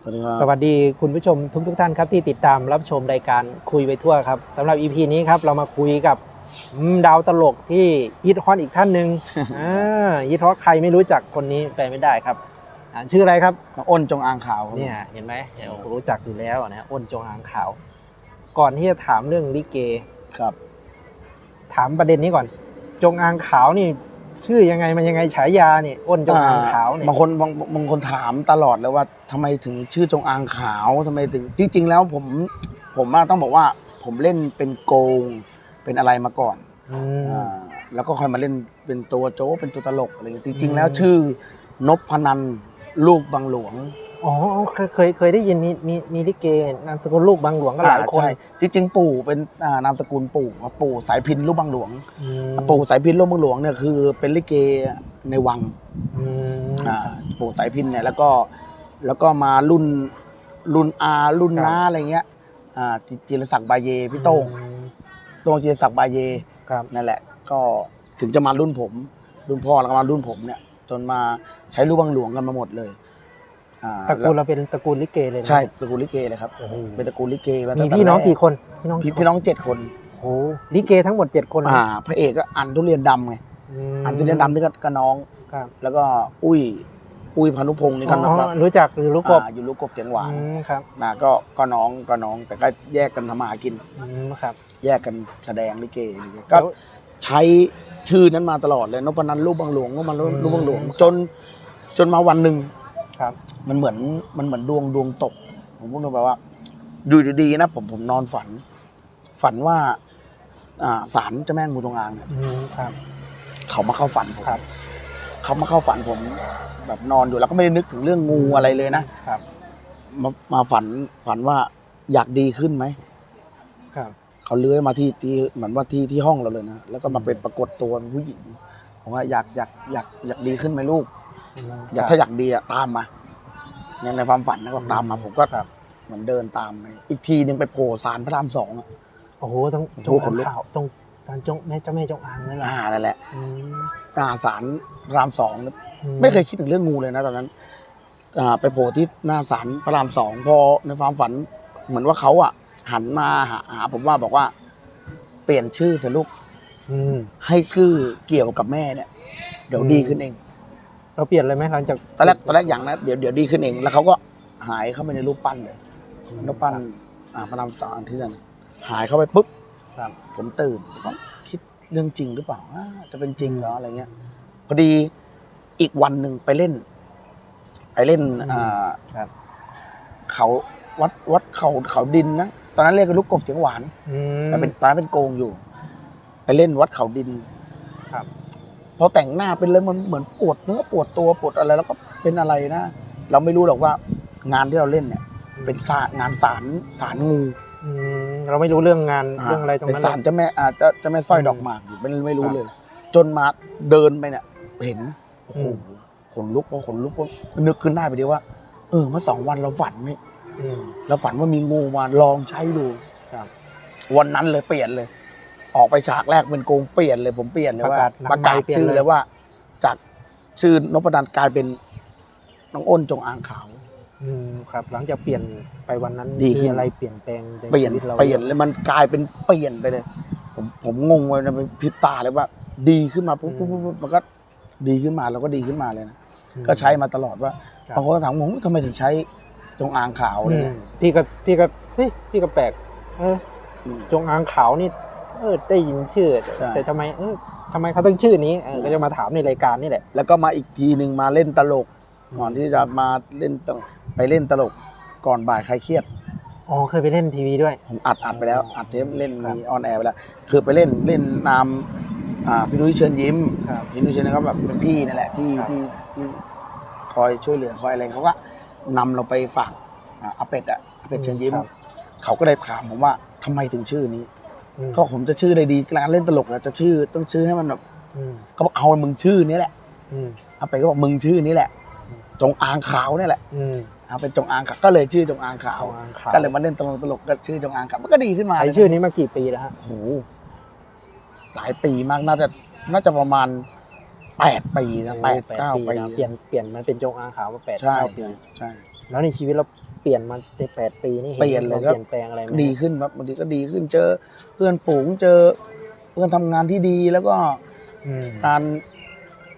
สวัสดีครับ สวัสดีคุณผู้ชมทุกทุกๆท่านครับที่ติดตามรับชมรายการคุยไปทั่วครับสำหรับ EP นี้ครับเรามาคุยกับอืมดาวตลกที่ฮิตฮอตอีกท่านหนึ่งอ่าฮิตฮอตใครไม่รู้จักคนนี้ไปไม่ได้ครับอ่าชื่ออะไรครับน้องอ้นจงอางขาวครับเนี่ยเห็นไหมเดี๋ยวรู้จักอยู่แล้วนะอ้นจงอางขาว ก่อนที่จะถามเรื่องลิเกครับ ถามประเด็นนี้ก่อน จงอางขาวนี่ ชื่อยังไงมันยังไงฉายานี่อ้นจงอางขาวเนี่ยบางคนบางบางคนถามตลอดเลยว่าทำไมถึงชื่อจงอางขาวทำไมถึงจริงๆแล้วผมผมอะต้องบอกว่าผมเล่นเป็นโกงเป็นอะไรมาก่อนอืมอ่าแล้วก็ค่อยมาเล่นเป็นตัวโจ๊กเป็นตัวตลกอะไรอย่างเงี้ยจริงอืๆมแล้วชื่อนพนันลูกบางหลวง อ๋อเคยเคยเคยได้ยินมีมีมีลิเกนามสกุลลูกบางหลวงก็หลายอ่คนใช่จริงๆปู่เป็นอ่านามสกุลปู่ครับปู่สายพินลูกบางหลวง อืมปู่สายพินลูกบางหลวงเนี่ยคือเป็นลิเกในวังอืมอ่าปู่สายพินเนี่ยแล้วก็แล้วก็มารุ่นรุ่นอารุ่นครับน้าอะไรเงี้ยอ่าจิจิรศักดิ์บาเยพี่โต้งอืมโต้งจิรศักดิ์บาเย ครับนั่นแหละก็ถึงจะมารุ่นผม รุ่นพ่อแล้วก็มารุ่นผมเนี่ย จนมาใช้ลูกบังหลวงกันมาหมดเลยอ่า ตระกูลเราเป็นตระกูลลิเกเลยนะใช่ตระกูลลิเกเลยครับโอ้โหเป็นตระกูลลิเกมามีตั้งแต่พี่น้องแรกี่คนพี่น้องพี่กี่พี่น้องเจ็ดคนโอ้โหลิเกทั้งหมดเจ็ดคนอ่าพระเอกก็อันทุเรียนดำไงมอันทุเรียนดำนี่ก็ก็น้อง ครับแล้วก็อุ้ย อุ้ยพานุพงศ์นี่ก็น้องอ๋อรู้จักหรือรู้กบอ่าอยู่ลูกกบเสียงหวานอืมครับนะก็ก็น้องก็น้องแต่ก็แยกกันทำมาหากิน อืมครับ แยกกันแสดงลิเกลิเกก็ใช้ชื่อนั้นมาตลอดเลยนพนันลูกบางหลวงนพนันอืม ลูกบางหลวง จนจนมาวันหนึ่งครับ มันเหมือนมันเหมือนดวงดวงตก ผมพูดแบบว่าอยู่ดีๆนะผมผมนอนฝัน ฝันว่าอ่าศาลเจ้าแม่งูจงอางเนี่ยอืมครับ เขามาเข้าฝันผมครับ เขามาเข้าฝันผม แบบนอนอยู่แล้วก็ไม่ได้นึกถึงเรื่องงูอะไรเลยนะครับ มามาฝันฝันว่าอยากดีขึ้นไหมครับ เขาเลื้อยมาที่ที่เหมือนว่าที่ที่ห้องเราเลยนะแล้วก็มาเป็นปรากฏตัวเป็นผู้หญิงผมว่าอยากอยากอยากอยากดีขึ้นไหมลูกมอยากถ้าอยากดีอะตามมา ในในความฝันนะก็ตามมาผมก็ครับ เหมือนเดินตามไปอีกทีหนึ่งไปโผล่สารพระรามสองอะ โอ้โหต้องโอ้จโหงขอานงลุกขาวตรงตอนจงแม่เจ้าแม่จงอางนั่นแหละอ่านั่นแหละอืมอ่าสารรามสอง อืไม่เคยคิดถึงเรื่องงูเลยนะตอนนั้นอ่าไปโผล่ที่หน้าสารพระรามสองพอในความฝัน เหมือนว่าเขาอะ หันมาหาหาผมว่าบอกว่า เปลี่ยนชื่อสิลูกอืม ให้ชื่อเกี่ยวกับแม่เนี่ย เดี๋ยวอืม ดีขึ้นเอง เราเปลี่ยนเลยไหมหลังจากตอนแรกตอนแรกอย่างนะเดี๋ยวเดี๋ยวดีขึ้นเอง แล้วเขาก็หายเข้าไปในรูปปั้นเลยรูปปั้นอ่าพระรามสองที่นั่นหายเข้าไปปุ๊บครับผมตื่นผมก็คิดเรื่องจริงหรือเปล่าอ่าจะเป็นจริงเหรออะไรเงี้ย พอดีอีกวันหนึ่งไปเล่น ไปเล่นอ่าครับเขาวัดวัดเขาเขาดินนะตอนนั้นเรียกกันลูกกบเสียงหวานอืมแต่เป็นตอนนั้นเป็นโกงอยู่ ไปเล่นวัดเขาดินครับ พอแต่งหน้าเป็นเลยมันเหมือนปวดเนื้อปวดตัวปวดอะไรแล้วก็เป็นอะไรนะ เราไม่รู้หรอกว่างานที่เราเล่นเนี่ย เป็นสารงานสารสารงูอืมเราไม่รู้เรื่องงานเรื่องอะไรตรงเป็นนั้นสารเจ้าแม่อาจจะเจ้าแม่สร้อยดอกหมากอยู่ไม่ไม่รู้เลย จนมาเดินไปเนี่ย เห็นโอ้โหขนลุกพอขนลุกก็นึกขึ้นได้ไปเดียวว่า เออเมื่อสองวันเราฝันนี่อืมเราฝันว่ามีงูมาลองใช้ดูครับวันนั้นเลยเปลี่ยนเลย ออกไปฉากแรกเป็นโกงเปลี่ยนเลยผมเปลี่ยนเลยว่าประกาศหนังประกาศใหม่เปลี่ยนชื่อเลยเลยว่า จากชื่อนพดลกลายเป็นน้องอ้นจงอางขาว อืมครับ หลังจากเปลี่ยนไปวันนั้นดีขึ้นมีอะไรเปลี่ยนแปลงในเปลี่ยนชีวิตเราเปลี่ยนเลยมันกลายเป็นเปลี่ยนไปเลย ผมผมงงเลยนะเป็นพริบตาเลยว่า ดีขึ้นมาปุ๊บปุ๊บปุ๊บปุ๊บมันก็ดีขึ้นมาแล้วก็ดีขึ้นมาเลยนะอืม ก็ใช้มาตลอดว่าครับ บางคนก็ถามงงทำไมถึงใช้จงอางขาวอะไรอืมเงี้ยพี่ก็พี่ก็เฮ้ยพี่ก็แปลกเอออืม จงอางขาวนี่ เออได้ยินชื่อ ใช่ แต่ทำไมเออทำไมเขาต้องชื่อนี้เออก็จะมาถามในรายการนี่แหละ แล้วก็มาอีกทีหนึ่งมาเล่นตลก ก่อนที่จะมาเล่นตลกไปเล่นตลก ก่อนบ่ายใครเครียด อ๋อเคยไปเล่นทีวีด้วย ผมอัดอัดไปแล้ว อัดเทปเล่นครับมีออนแอร์ไปแล้ว คือไปเล่นเล่นนามอ่าพี่นุ้ยเชิญยิ้มครับพี่นุ้ยเชิญยิ้มก็แบบเป็นพี่นั่นแหละที่ครับ ที่ที่คอยช่วยเหลือคอยอะไรเขาก็นำเราไปฝากอ่าอาเป็ดอะอาเป็ดเชิญยิ้ม ครับ เขาก็เลยถามผมว่าทำไมถึงชื่อนี้อืม ก็ผมจะชื่ออะไรดีการเล่นตลกอะจะชื่อต้องชื่อให้มันแบบอืมเขาบอกเอามึงชื่อนี้แหละอืมอาเป็ดก็บอกมึงชื่อนี้แหละ จงอางขาวนี่แหละอืมเอาเป็นจงอางขาวก็เลยชื่อจงอางขาวจงอางขาว ก็เลยมาเล่นตลกตลกก็ชื่อจงอางขาวมันก็ดีขึ้นมาใช้เลยนะชื่อนี้มากี่ปีแล้วฮะโอ้โหหลายปีมากน่าจะน่าจะประมาณแปดปีนะแปดเก้าปีแล้วเปลี่ยนเปลี่ยนมันเป็นจงอางขาวมาแปดใช่เก้าปีใช่แล้วในชีวิตเรา ปลี่ยนมาในแปดปีนี่ห็เปลี่ยนเลยคครัวามบเปลี่ยนแปลงอะไรไหมดีขึ้นครับบางทีก็ดีขึ้นเจอเพื่อนฝูงเจอเพื่อนทำงานที่ดีแล้วก็อืมการ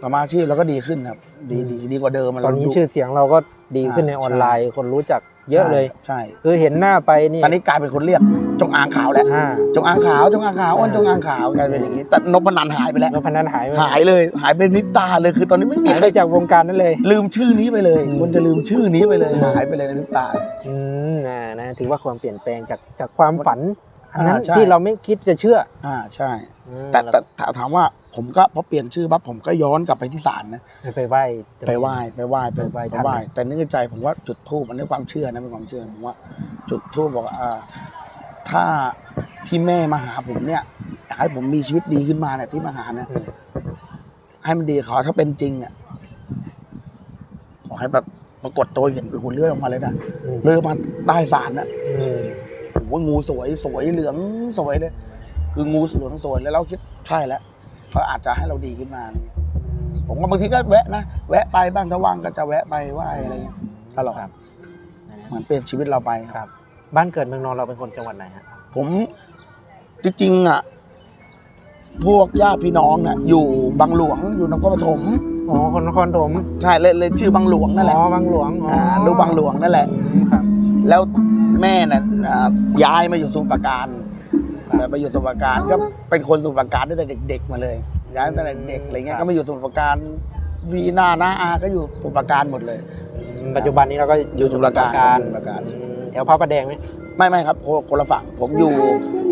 สมาอาชีพเราก็ดีขึ้นครับ ดีอืมดีดีกว่าเดิมะตอนนี้เราดู ชื่อเสียงเราก็ดีขึ้นอ่าในออนไลน์ คนรู้จัก เยอะเลย ใช่คือเห็นหน้าไปนี่ตอนนี้กลายเป็นคนเรียกจงอางขาวแล้ว อ่า จงอางขาว จงอางขาวอ้วนจงอางขาวกลายเป็นอย่างนี้ แต่นพนันหายไปแล้วแล้วพนันหายไปหายเลย หายเป็นนิตาเลย คือตอนนี้ไม่มีหายใคไปรจากวงการนั้นเลย ลืมชื่อนี้ไปเลย อืม คนจะลืมชื่อนี้ไปเลย หายไปเลยในนิตา อืมนะนะถือว่าความเปลี่ยนแปลงจากจากความฝัน อันนั้นอ่าใช่ ที่เราไม่คิดจะเชื่ออ่าใช่ อืมแต่แต่แต่ถามว่าผมก็พอเปลี่ยนชื่อปั๊บผมก็ย้อนกลับไปที่ศาลนะไปไหว้ ไปไหว้ไปไหว้ไปไปไหว้ไปท่าน ไหว้แต่นึกในใจผมว่าจุดทูบมันเป็นความเชื่อนะเป็นความเชื่อผมว่า จุดทูบบอกว่าอ่าถ้าที่แม่มาหาผมเนี่ยอยากให้ผมมีชีวิตดีขึ้นมาเนี่ยที่มาหาเนี่ยอืมให้มันดีขอถ้าเป็นจริงเนี่ยขอให้แบบปรากฏตัวเห็นหุ่นเลือดออกมาเลยนะอืมเลือดมาใต้ศาลนะอืม โอ้โหงูสวยสวยเหลืองสวยเลย คืองูเหลืองสวยแล้วเราคิดใช่แล้วเขาอาจจะให้เราดีขึ้นมาอะไรเงี้ยผมก็บางทีก็แวะนะแวะไปบ้างถ้าว่างก็จะแวะไปไหว้อะไรเงี้ยตลอดครับ เหมือนเปลี่ยนชีวิตเราไปครับครับ บ้านเกิดเมืองนอนเราเป็นคนจังหวัดไหนฮะผมจริงๆอะพวกญาติพี่น้องเนี่ยอยู่บางหลวงอยู่นครปฐมอ๋อคนนครถมใช่เลยเลยชื่อบางหลวงนั่นแหละอ๋อบางหลวงอ๋ออ่าอ่าดูบางหลวงนั่นแหละครับแล้ว แม่น่ะอ่าย้ายมาอยู่สมุทรปราการแบบไปอยู่สมุทรปราการก็เป็นคนสมุทรปราการตั้งแต่เด็ก ๆ มาเลย ย้ายตั้งแต่เด็กอะไรเงี้ยก็มาอยู่สมุทรปราการวีนานาอาก็อยู่สมุทรปราการหมดเลยอืมปัจจุบันนี้เราก็อยู่สมุทรปราการสมุทรปราการ อืมแถวพระประแดงไหม ไม่ไม่ครับคนคนละฝั่งผมอยู่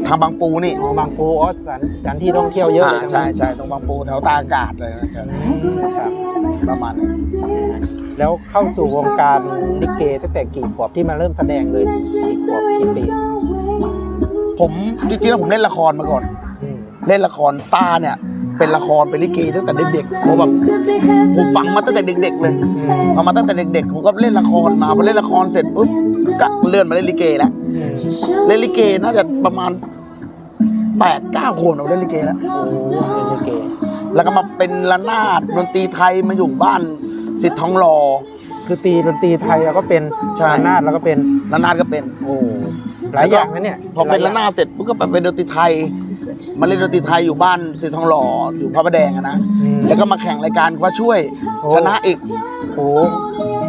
ทางบางปูนี่อ๋อบางปูอ๋อสถานสถานที่ท่องเที่ยวเยอะอ่าเลยทั้งใช่นั้นใช่ตรงบางปูแถวตาอากาศเลยนะครับอืมครับ ประมาณนี้แล้วเข้าสู่วงการลิเกตั้งแต่กี่ขวบที่มาเริ่มแสดงเลยกี่ขวบกี่ปีผมจริงๆแล้วผมเล่นละครมาก่อน อืมเล่นละครตาเนี่ย เป็นละครเป็นลิเกตั้งแต่เด็กๆผมแบบผมฝังมาตั้งแต่เด็ก ๆ เลย อืมพอมาตั้งแต่เด็กๆผมก็เล่นละครมาพอเล่นละครเสร็จปุ๊บ ก็เลื่อนมาเล่นลิเกแล้วอืมเล่นลิเกน่าจะประมาณแปดเก้าคนผมเล่นลิเกแล้วโอ้เป็นลิเกแล้วก็มาเป็นระนาดดนตรีไทยมาอยู่บ้านสิทธิ์ทองหล่อคือตีดนตรีไทยเราก็เป็นใช่ระนาดเราก็เป็นระนาดก็เป็นโอ้หลายอย่างนะเนี่ยพอเป็นระนาดเสร็จปุ๊บก็ไปเป็นดนตรีไทย มาเล่นดนตรีไทยอยู่บ้านสิทธิ์ทองหล่ออยู่พระประแดงอะนะอืมแล้วก็มาแข่งรายการว่าช่วยโอ้ชนะอีก โอ้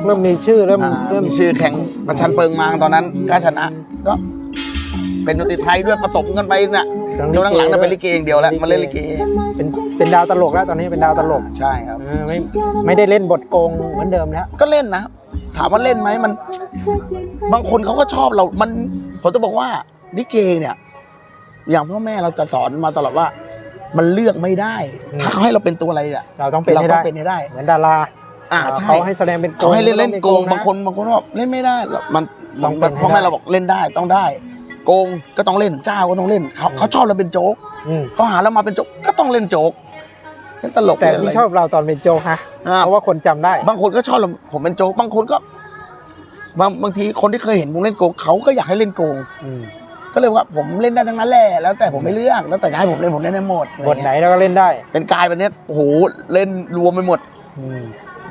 เริ่มมีชื่อเริ่มอ่าเริ่มมีชื่อแข่งประชันเปิงมางตอนนั้นก็ชนะ ก็ เป็นดนตรีไทยด้วยผสมกันไปน่ะจนหลังๆน่ะเป็นลิเกอย่างเดียวแล้วมาเล่นลิเกเป็นเป็นดาวตลกแล้วตอนนี้เป็นดาวตลกใช่ครับ เออไม่ไม่ได้เล่นบทโกงเหมือนเดิมแล้วก็เล่นนะ ถามว่าเล่นไหมมัน บางคนเขาก็ชอบเรา มันผมจะบอกว่าลิเกเนี่ย อย่างพ่อแม่เราจะสอนมาตลอดว่า มันเลือกไม่ได้ ถ้าเขาให้เราเป็นตัวอะไรอะเราต้องเป็นเราให้ต้อได้งเป็นให้ได้ เหมือนดารา อ่าใช่เขาให้แสดงเป็นโกเขาให้เล่นเล่นโกงะบางคนบางคนบอกเล่นไม่ได้หรอกมันต้องเป็นให้พ่อแม่ได้เราบอกเล่นได้ต้องได้ โกงก็ต้องเล่นเจ้าก็ต้องเล่นเขาอืมเขาชอบเราเป็นโจ๊กอืมเขาหาเรามาเป็นโจ๊กก็ต้องเล่นโจ๊กเล่นตลกแต่เล่นอะไรที่ชอบเราตอนเป็นโจกฮะอ่าเพราะว่าคนจำได้ บางคนก็ชอบเราผมเป็นโจ๊กบางคนก็ บางบางทีคนที่เคยเห็นผมเล่นโกงเขาก็อยากให้เล่นโกงอืมก็เลยว่าผมเล่นได้ทั้งนั้นแหละแล้วแต่ผมไม่เลือกแล้วแต่จะให้ผมเล่นผมเล่นได้หมดบทไหนเราก็เล่นได้ เป็นกายแบบเนี้ยโอ้โหเล่นรวมไปหมดอืม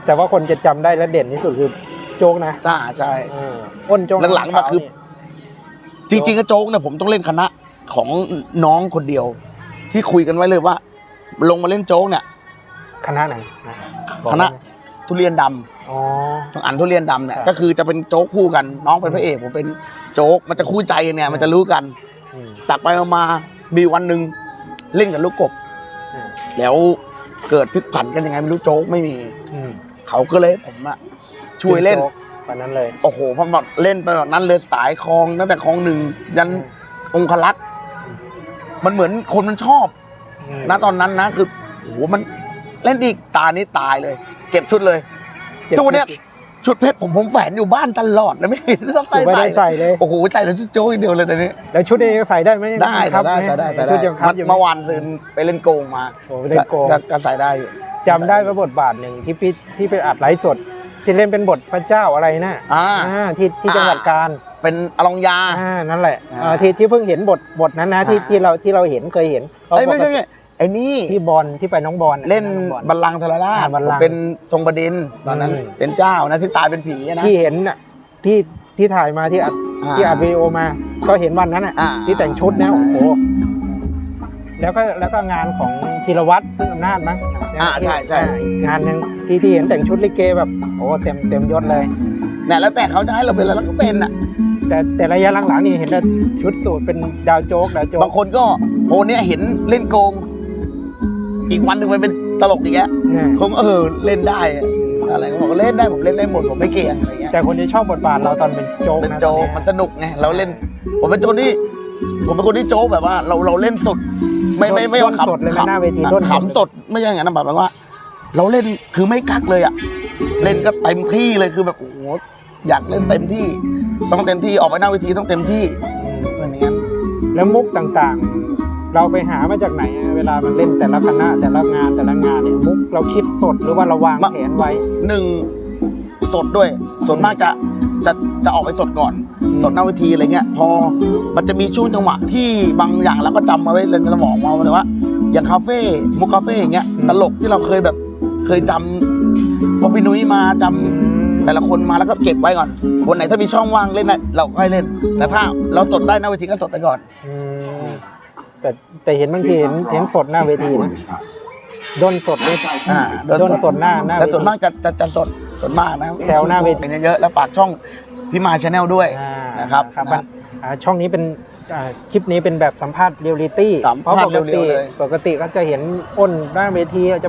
แต่ว่าคนจะจำได้และเด่นที่สุดคือโจ๊กนะจ้าใช่ เอออ้นโจ๊กหลังๆมาคือ จริงๆก็โจ๊กเนี่ยผมต้องเล่นคณะของน้องคนเดียว ที่คุยกันไว้เลยว่า ลงมาเล่นโจ๊กเนี่ย คณะไหนนะบอกคณะ ได้ไหมทุเรียนดำอ๋อทางอันทุเรียนดำเนี่ยครับ ก็คือจะเป็นโจ๊กคู่กัน น้องเป็นพระเอกผมเป็นโจ๊กมันจะคู่ใจกันเนี่ยมันจะรู้กันอืม จากไปมามีวันหนึ่งเล่นกับลูกกบ อืม แล้วเกิดพลิกผันกันยังไงไม่รู้โจ๊กไม่มีอืม เขาก็เลยผมอะช่วยเล่นโจ๊กตอนนั้นเลยโอ้โหพอมาเล่นไปแบบนั้นเลยสายคลองตั้งแต่คลองหนึ่งยันองคลักษ์มันเหมือนคนมันชอบอืมณตอนนั้นนะคือโอ้โหมันเล่นอีกตานี้ตายเลย เก็บชุดเลยเจ็บทุกวันเนี้ยชุดเพชรผมผมแฝนอยู่บ้านตลอดนะไม่เห็นต้องถือว่าใส่ได้ใส่เลย โอ้โหใส่แต่ชุดโจ๊กอย่างเดียวเลยตอนนี้แล้วชุดเองก็ใส่ได้ไหมได้ครัแต่บได้แต่ได้แต่ชุได้ดยังครับเมื่อเมื่อวานซืนไปเล่นโกงมาโอ้ไปเล่นโกงก็ก็ใส่ได้อยู่ จำได้ว่าบทบาทหนึ่งที่พี่ที่ไปอัดไลฟ์สด ที่เล่นเป็นบทพระเจ้าอะไรนะอ่า อ่าที่ที่จังหวัดกาญเป็นอลองยา อ่านั่นแหละอ่า เออที่ที่เพิ่งเห็นบทบทนั้นนะที่อ่าที่เราที่เราเห็นเคยเห็นเอ้ยไม่ไม่ไม่ไอ้นี่ที่บอลที่ไปน้องบอลเล่นองบอล บัลลังก์ทรราชอ่าบัลลังก์เป็นทรงประดินตอนนั้นอืม เป็นเจ้านะที่ตายเป็นผีอะนะ ที่เห็นน่ะที่ที่ถ่ายมาที่อัดอ่าที่อัดวิดีโอมา ก็เห็นวันนั้นอะอ่าที่แต่งชุดนะโอ้โหแล้วก็แล้วก็งานของธีรวัตรพึ่งอำนาจมั้ง อ่าใช่ใช่อ่าอีกงานหนึ่งที่ที่เห็นแต่งชุดลิเกแบบโอ้เต็มเต็มยศเลย เนี่ยแล้วแต่เขาจะให้เราเป็นอะไรเราก็เป็นอะ แต่แต่ระยะหลังๆนี่เห็นแต่ชุดสูทเป็นดาวโจ๊กดาวโจ๊บากงคนก็โอ้เนี่ยเห็นเล่นโกง อีกวันหนึ่งไปเป็นตลกอีกแล้วเนี่ยคงเออเล่นได้อะอะไรก็บอกว่าเล่นได้ผมเล่นได้หมดผมไม่เก่งอะไรเงี้ยแต่คนที่ชอบบทบาทเราตอนเป็นโจ๊กเป็นนะโจกตอมันสนุกไงเราเล่น ผมเป็นโจกที่ ผมเป็นคนที่โจ๊กแบบว่า เราเราเล่นสด ไม่ไม่ไม่ด้ว่านสดเลยขำนะหน้าเวทีด้นขำสดไม่ใช่อย่างนั้นนะแบบว่า เราเล่นคือไม่กักเลยอะเล่นก็เต็มที่เลยคือแบบโอ้โหอยากเล่นเต็มที่ต้องเต็มที่ออกไปหน้าเวทีต้องเต็มที่อืมเป็นอย่างนั้นแล้วมุกต่างๆ เราไปหามาจากไหนอะเวลามันเล่นแต่ละคณะแต่ละงานแต่ละงานเนี่ยมุกเราคิดสดหรือว่าเราวางแผนไว้หนึ่งสดด้วยส่วนมากจะ จะจะออกไปสดก่อนอืมสดหน้าเวทีอะไรเงี้ย พอมันจะมีช่วงจังหวะที่บางอย่างเราก็จำมาไว้เลยในสมองมาเลยว่า อย่างคาเฟ่มุกคาเฟ่อย่างเงี้ยตลกที่เราเคยแบบเคยจำพอพี่นุ้ยมาจำแต่ละคนมาแล้วก็เก็บไว้ก่อน วันไหนถ้ามีช่องว่างเล่นได้เราก็ให้เล่น แต่ถ้าเราสดได้หน้าเวทีก็สดไปก่อนอืมแต่แต่เห็นบางทีเห็นเห็นสดหน้าเวทีนะด้นสดเลยอ่าด้นสดหน้าหน้าแต่เวทีส่วนมากจะจะจะสด ส่วนมากนะแซวหน้าเวที เป็นเยอะๆแล้วฝากช่องพี่มาชาแนลด้วยอ่านะครับครับนะมันอ่าช่องนี้เป็นอ่าคลิปนี้เป็นแบบสัมภาษณ์เรียลลิตี้สัมภาษณ์เพระปกติเรียวๆเลยปกติก็จะเห็นอ้นหน้าเวทีจะ